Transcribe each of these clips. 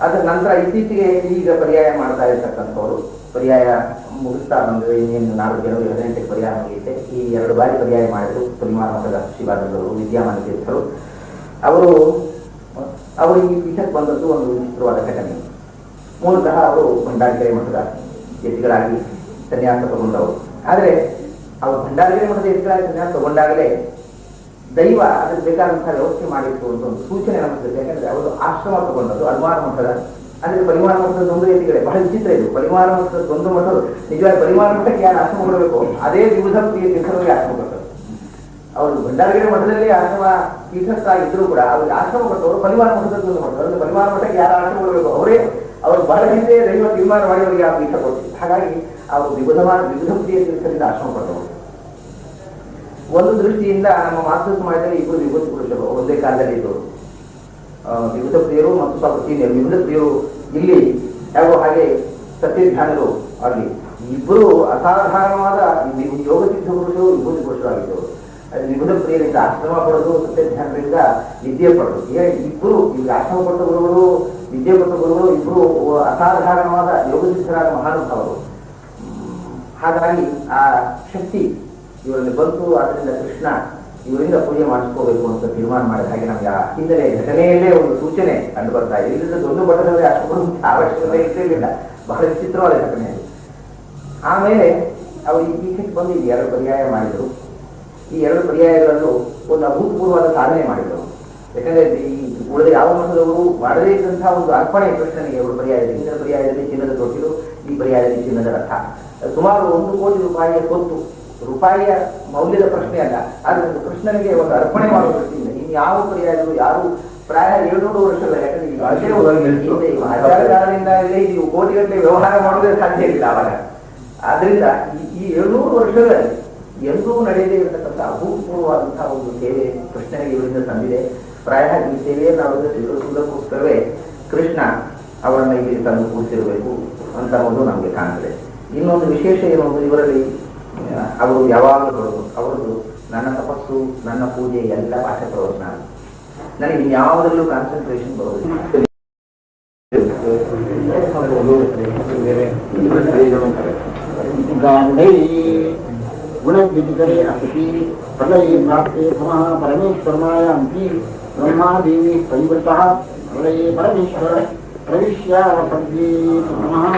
ಅದರ ನಂತರ ಇತ್ತೀಚೆಗೆ ಈಗ ಪರ್ಯಾಯ ಮಾಡ್ತಾ ಇರ್ತಕ್ಕಂಥವ್ರು, ಪರ್ಯಾಯ ಮುಗಿಸ್ತಾ ಬಂದ್ರೆ. ಇನ್ನೇನು ನಾಲ್ಕು ಜನರು ಹದಿನೆಂಟಕ್ಕೆ ಪರ್ಯಾಯ ಮುಗಿಯುತ್ತೆ. ಈ ಎರಡು ಬಾರಿ ಪರ್ಯಾಯ ಮಾಡಿದ್ರು. ಪರಿಮಾಣ ಮಠದ ಶಿವಾನಂದರು, ವಿದ್ಯಾಮಾನ ತೀರ್ಥರು. ಅವರು ಅವರು ಈ ಪೀಠಕ್ಕೆ ಬಂದದ್ದು ಒಂದು ವಿಚಿತ್ರವಾದ ಘಟನೆ. ಮೂಲತಃ ಅವರು ಭಂಡಾರಿಕೆರೆ ಮಠದ ಯತಿಗಳಾಗಿ ಸನ್ಯಾಸ ತಗೊಂಡವರು. ಆದರೆ, ಅವರು ಭಂಡಾರಿಕೆರೆ ಮಠದ ಯತಿಗಳಾಗಿ ಸನ್ಯಾಸ ತಗೊಂಡಾಗಲೇ ದೈವ ಅದಕ್ಕೆ ಬೇಕಾದಂತಹ ವ್ಯವಸ್ಥೆ ಮಾಡಿತ್ತು ಅಂತ ಒಂದು ಸೂಚನೆ ನಮಗೆ. ಯಾಕಂದ್ರೆ ಅವರು ಆಶ್ರಮ ತಗೊಂಡದ್ದು, ಅನುಮಾನ ಮಠದ. ಅಂದ್ರೆ ಪರಿಮಾಣ ಮಠದ ಒಂದು ಯತಿಗಳೇ ಬಹಳ ವಿಚಿತ್ರ ಇದು. ಪರಿಮಾಣ ಮಠದ ಒಂದು ಮಠದ ನಿಜವಾದ ಪರಿಮಾಣ ಮಠಕ್ಕೆ ಯಾರು ಆಶ್ರಮ ಕೊಡಬೇಕು? ಅದೇ ದಿವಸಕ್ಕೆ ತೀರ್ಥರಿಗೆ ಆಶ್ರಮ ಕೊಟ್ಟರು ಅವರು ಭಂಡಾರಗಿರಿ ಮಠದಲ್ಲಿ ಆಶ್ರಮ ತೀರ್ಥಸ್ಥ ಇದ್ರು ಕೂಡ ಅವ್ರಿಗೆ ಆಶ್ರಮ ಕೊಟ್ಟವರು ಪರಿವಾರ ಮಠದ ಒಂದು ಮಠ ಅಂದ್ರೆ ಪರಿಮಾಣ ಮಠಕ್ಕೆ ಯಾರು ಆಶ್ರಮ ಕೊಡಬೇಕು? ಅವರೇ. ಅವರು ಬಹಳ ಹಿಂದೆ ದೈವ ತೀರ್ಮಾನ ಮಾಡಿ ಅವರಿಗೆ ಆ ಪೀಠ ಹಾಗಾಗಿ ಅವರು ವಿವಿಧವಾದ, ವಿವಿಧ ಪ್ರಿಯ ತೀರ್ಥರಿಂದ ಆಶ್ರಮ ಕೊಟ್ಟವರು. ಒಂದು ದೃಷ್ಟಿಯಿಂದ ನಮ್ಮ ಮಾತೃ ಸಮಾಜದಲ್ಲಿ ಇಬ್ಬರು ವಿಭೂತಿ ಪುರುಷರು, ಒಂದೇ ಕಾಲದಲ್ಲಿ ಇದ್ದವರು. ವಿಭೂತ ಪ್ರಿಯರು ಮತ್ತು ಸ್ವಲ್ಪ ಸೀನಿಯರ್. ವಿಭೂತ ಪ್ರಿಯರು ಇಲ್ಲಿ ಹಾಗೂ ಹಾಗೆ ಸತ್ಯಧ್ಯಾನರು ಅಲ್ಲಿ ಇಬ್ಬರು ಅಸಾಧಾರಣವಾದ ಯೋಗ ಸಿದ್ಧ ಪುರುಷರು, ವಿಭೂತಿ ಪುರುಷರು ಆಗಿದ್ದವರು. ವಿವಿಧ ಪ್ರಿಯರಿಂದ ಆಶ್ರಮ ಪಡೆದು ಸತ್ಯಧ್ಯಾನರಿಂದ ವಿದ್ಯೆ ಪಡೆದು. ಇಬ್ಬರು ಈಗ ಆಶ್ರಮ ಪಟ್ಟ ಗುರುಗಳು, ವಿದ್ಯೆ ಪಟ್ಟ ಗುರುಗಳು ಇಬ್ಬರು ಅಸಾಧಾರಣವಾದ ಯೋಗ ಸಿದ್ಧರಾದ ಮಹಾನುಭಾವರು ಹಾಗಾಗಿ ಆ ಶಕ್ತಿ ಇವರಲ್ಲಿ ಬಂತು ಅದರಿಂದ ಕೃಷ್ಣ, ಇವರಿಂದ ಪೂಜೆ ಮಾಡಿಸ್ಕೋಬೇಕು ಅಂತ ತೀರ್ಮಾನ ಮಾಡಿದ ಹಾಗೆ ನಮ್ಗೆ ಆ ಹಿನ್ನೆಲೆ ಘಟನೆಯಲ್ಲೇ ಒಂದು ಸೂಚನೆ ಕಂಡು ಬರ್ತಾ ಇದೆ. ಇಲ್ಲದ ಒಂದು ಬಟ್ಟದಲ್ಲಿ ಅಷ್ಟು ಅವಶ್ಯಕತೆ ಇರಲಿಲ್ಲ ಬಹಳ ವಿಚಿತ್ರವಾದ ಘಟನೆ ಅದು. ಆಮೇಲೆ ಅವರು ಪೀಠಕ್ಕೆ ಬಂದು ಈ ಎರಡು ಪರ್ಯಾಯ ಮಾಡಿದರು. ಈ ಎರಡು ಪರ್ಯಾಯಗಳಲ್ಲೂ ಒಂದು ಅಭೂತಪೂರ್ವವಾದ ಸಾಧನೆ ಮಾಡಿದರು. ಯಾಕಂದ್ರೆ ಈ ಉಳಿದ ಯಾವ ಮಠದವರು ಮಾಡದೇ ಇದ್ದಂತಹ ಒಂದು ಅರ್ಪಣೆ ಕೃಷ್ಣನಿಗೆ ಎರಡು ಪರ್ಯಾಯದಲ್ಲಿ, ಹಿಂದಿನ ಪರ್ಯಾಯದಲ್ಲಿ ಚಿನ್ನದ ತೊಟ್ಟಿಲು, ಈ ಪರ್ಯಾಯದಲ್ಲಿ ಚಿನ್ನದ ರಥ. ಸುಮಾರು ಒಂದು ಕೋಟಿ ರೂಪಾಯಿಯ ಸ್ವತ್ತು ರೂಪಾಯಿಯ ಮೌಲ್ಯದ ಪ್ರಶ್ನೆ ಅಲ್ಲ. ಆದ್ರೆ ಒಂದು ಕೃಷ್ಣನಿಗೆ ಒಂದು ಅರ್ಪಣೆ ಮಾಡುವ ದೃಷ್ಟಿಯಿಂದ ಇನ್ನು ಯಾವ ಪರ್ಯಾಯಗಳು ಯಾರು? ಪ್ರಾಯ ಏಳ್ನೂರು ವರ್ಷ ಅಲ್ಲ ಯಾಕಂದ್ರೆ ಇಲ್ಲಿ ನೀವು ಕೋಟಿಗಟ್ಟಲೆ ವ್ಯವಹಾರ ಮಾಡೋದೇ ಸಾಧ್ಯ ಇಲ್ಲ ಅವಾಗ. ಆದ್ರಿಂದ ಈ- ಏಳ್ನೂರು ವರ್ಷಗಳಲ್ಲಿ ಎಂದೂ ನಡೆಯದೇ ಇರತಕ್ಕಂಥ ಅಭೂತಪೂರ್ವವಾದಂತಹ ಒಂದು ಸೇವೆ ಕೃಷ್ಣನಿಗೆ ಇವರಿಂದ ತಂದಿದೆ. ಪ್ರಾಯ ಈ ಸೇವೆಯನ್ನು ಅವರಿಂದ ಸ್ವೀಕರಿಸುವುದಕ್ಕೋಸ್ಕರವೇ ಕೃಷ್ಣ ಅವರನ್ನ ಇಲ್ಲಿ ತಂದು ಕೂರಿಸಿರಬೇಕು ಅಂತ ಒಂದು ನಮಗೆ ಕಾಣ್ತದೆ. ಇನ್ನೊಂದು ವಿಶೇಷ ಏನು? ಇವರಲ್ಲಿ ಅವರು ಯಾವಾಗಲೂ ಹೇಳೋದು ಅವರದ್ದು ನನ್ನ ತಪಸ್ಸು ನನ್ನ ಪೂಜೆ ಎಲ್ಲ ಪಾಠ ಪ್ರವಚನ ನನಗೆ ಯಾವುದರಲ್ಲೂ ಕಾನ್ಸಂಟ್ರೇಷನ್ ಬರೋದಿಲ್ಲ गाण्डै गुणविदिकरे अस्ति प्रलये प्राप्ते पुनः परमेश्वरमायान्ति ब्रह्मादेवी परिवृतः प्रलये परमेश्वर प्रविश्यावपद्ये नमः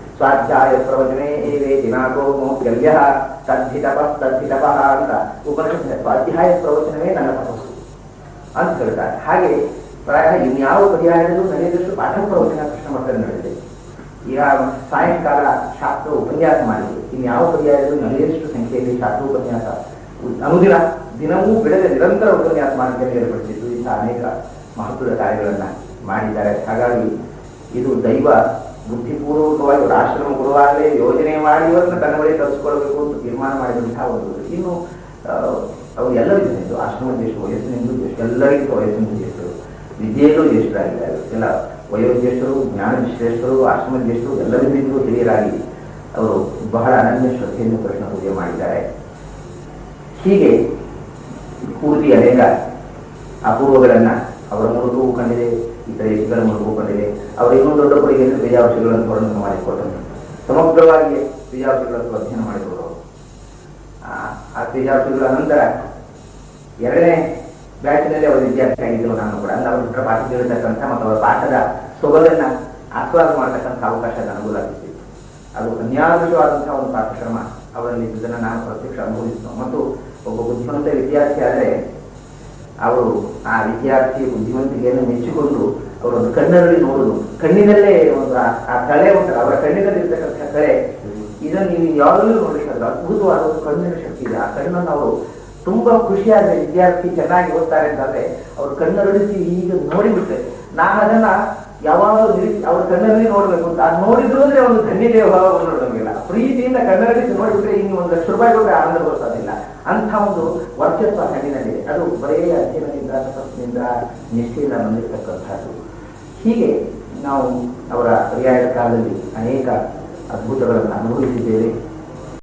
ಸ್ವಾಧ್ಯಾಯ ಪ್ರವಚನೆ ಏವೇ ದಿನಾಕೋ ಮೋಕ್ಷಲ್ಯ ತದ್ಧಿತಪ ತದ್ಧಿತಪ ಅಂತ ಉಪನಿಷತ್ ಸ್ವಾಧ್ಯಾಯ ಪ್ರವಚನವೇ ನನ್ನ ತಪಸ್ಸು ಅಂತ ಹೇಳ್ತಾರೆ. ಹಾಗೆ ಪ್ರಾಯ ಇನ್ಯಾವ ಪರ್ಯಾಯದಲ್ಲೂ ನಡೆಯದಷ್ಟು ಪಾಠ ಪ್ರವಚನ ಕೃಷ್ಣ ಮಠದಲ್ಲಿ ನಡೆದಿದೆ. ಈಗ ಸಾಯಂಕಾಲ ಶಾಸ್ತ್ರ ಉಪನ್ಯಾಸ ಮಾಡಿದೆ. ಇನ್ಯಾವ ಪರ್ಯಾಯದಲ್ಲೂ ನಡೆಯದಷ್ಟು ಸಂಖ್ಯೆಯಲ್ಲಿ ಶಾಸ್ತ್ರ ಉಪನ್ಯಾಸ ಅನುದಿನ ದಿನವೂ ಬಿಡದೆ ನಿರಂತರ ಉಪನ್ಯಾಸ ಮಾಡಲಿಕ್ಕೆ ಏರ್ಪಡಿಸಿದ್ದು ಇಂಥ ಅನೇಕ ಮಹತ್ವದ ಕಾರ್ಯಗಳನ್ನು ಮಾಡಿದ್ದಾರೆ. ಹಾಗಾಗಿ ಇದು ದೈವ ಬುದ್ಧಿಪೂರ್ವಕವಾಗಿ ಆಶ್ರಮ ಗುರುವಾಗಲೇ ಯೋಜನೆ ಮಾಡಿ ಇವರನ್ನ ತನ್ನ ಬಳಿ ತರಿಸ್ಕೊಳ್ಬೇಕು ಅಂತ ತೀರ್ಮಾನ ಮಾಡಿದಂತಹ ಒಂದು ಇನ್ನು ಅವು ಎಲ್ಲರಿಗೂ ಎಷ್ಟು ಆಶ್ರಮ ಎಷ್ಟು ವಯಸ್ಸಿನಿಂದ ಎಷ್ಟು ಎಲ್ಲರಿಗೂ ವಯಸ್ಸಿನಿಂದ ಜ್ಯೇಷ್ಠರು ವಿದ್ಯೆಯಲ್ಲೂ ಜ್ಯೇಷ್ಠರಾಗಿದ್ದಾರೆ ಎಲ್ಲ ವಯೋಜ್ಯೇಷ್ಠರು ಜ್ಞಾನ ಶ್ರೇಷ್ಠರು ಆಶ್ರಮ ಜ್ಯೇಷ್ಠರು ಎಲ್ಲರಿಂದಲೂ ಹಿರಿಯರಾಗಿ ಅವರು ಬಹಳ ಅನನ್ಯ ಶ್ರದ್ಧೆಯನ್ನು ಪ್ರಶ್ನೆ ಪೂಜೆ ಮಾಡಿದ್ದಾರೆ. ಹೀಗೆ ಪೂರ್ತಿ ಅನೇಕ ಅಪೂರ್ವಗಳನ್ನು ಅವರ ಮೂಲಕವೂ ಕಂಡಿದೆ. ಇತರ ಯಶಗಳ ಮೂಲಕವೂ ಕಂಡಿದೆ ಅವರ ಇನ್ನೊಂದು ದೊಡ್ಡ ಕೊಡುಗೆ ಅಂದರೆ ಬೀಜಾವಶಗಳನ್ನು ವರ್ಣನೆ ಮಾಡಿಕೊಟ್ಟನು ಸಮಗ್ರವಾಗಿ ಬೀಜಾವಶಗಳನ್ನು ಅಧ್ಯಯನ ಮಾಡಿಕೊಡೋರು ಆ- ಬೀಜಾವಶಗಳ ನಂತರ ಎರಡನೇ ಬ್ಯಾಚ್ನಲ್ಲಿ ಅವರು ವಿದ್ಯಾರ್ಥಿ ಆಗಿದ್ದರು ನಾನು ಕೂಡ. ಅಂದ್ರೆ ಅವರು ಬಿಟ್ಟರೆ ಪಾಠ ಕೇಳಿರ್ತಕ್ಕಂಥ ಮತ್ತು ಅವರ ಪಾಠದ ಸೊಗಲನ್ನ ಆಸ್ವಾದ ಮಾಡತಕ್ಕಂಥ ಅವಕಾಶ ನನಗೂ ಲಭಿಸಿತ್ತು. ಅದು ಅನ್ಯಾದೃಶವಾದಂತಹ ಒಂದು ಪಾಠಕ್ರಮ ಅವರಲ್ಲಿ ಇದನ್ನು ನಾನು ಪ್ರತ್ಯಕ್ಷ ಅನುಭವಿಸಿದ್ದು. ಮತ್ತು ಒಬ್ಬ ಬುದ್ಧಿವಂತ ವಿದ್ಯಾರ್ಥಿ ಆದರೆ ಅವರು ಆ ವಿದ್ಯಾರ್ಥಿ ಬುದ್ಧಿವಂತಿಕೆಯನ್ನು ಮೆಚ್ಚಿಕೊಂಡು ಅವರೊಂದು ಕಣ್ಣಲ್ಲಿ ನೋಡುದು. ಕಣ್ಣಿನಲ್ಲೇ ಒಂದು ಆ- ಕಳೆ ಉಂಟಲ್ಲ, ಅವರ ಕಣ್ಣಿನಲ್ಲಿ ಇರ್ತಕ್ಕಂಥ ಕಳೆ ಇದನ್ನು ನೀವು ಯಾವಾಗಲೂ ನೋಡಬೇಕಾದ್ರೆ ಅದ್ಭುತವಾದ ಒಂದು ಕಣ್ಣಿನ ಶಕ್ತಿ ಇದೆ. ಆ ಕಣ್ಣನ್ನು ಅವರು ತುಂಬಾ ಖುಷಿಯಾದ ವಿದ್ಯಾರ್ಥಿ ಚೆನ್ನಾಗಿ ಓದ್ತಾರೆ ಅಂತಂದ್ರೆ ಅವರು ಕಣ್ಣರಳಿಸಿ ಈಗ ನೋಡಿಬಿಟ್ಟೆ ನಾನು ಅದನ್ನ ಯಾವಾಗ ಅವ್ರ ಕಣ್ಣಲ್ಲಿ ನೋಡ್ಬೇಕು ಅಂತ. ಅದು ನೋಡಿದ್ರು ಅಂದ್ರೆ ಒಂದು ಧನ್ಯತೆಯ ಭಾವ ನೋಡೋಂಗಿಲ್ಲ ಪ್ರೀತಿಯಿಂದ ಕಣ್ಣಲ್ಲಿ ನೋಡಿಬಿಟ್ರೆ ಇನ್ನು ಒಂದು ಲಕ್ಷ ರೂಪಾಯಿ ಕೊಟ್ಟರೆ ಆನಂದ ಬರ್ತದಿಲ್ಲ ಅಂಥ ಒಂದು ವರ್ಚಸ್ವ ಹಣ್ಣಿನಲ್ಲಿ ಅದು ಬರೇ ಅಧ್ಯಯನದಿಂದ ತಪಸ್ಸಿನಿಂದ ನಿಷ್ಠೆಯಿಂದ ಬಂದಿರತಕ್ಕಂಥದ್ದು. ಹೀಗೆ ನಾವು ಅವರ ಪರ್ಯಾಯ ಕಾಲದಲ್ಲಿ ಅನೇಕ ಅದ್ಭುತಗಳನ್ನು ಅನುಭವಿಸಿದ್ದೇವೆ.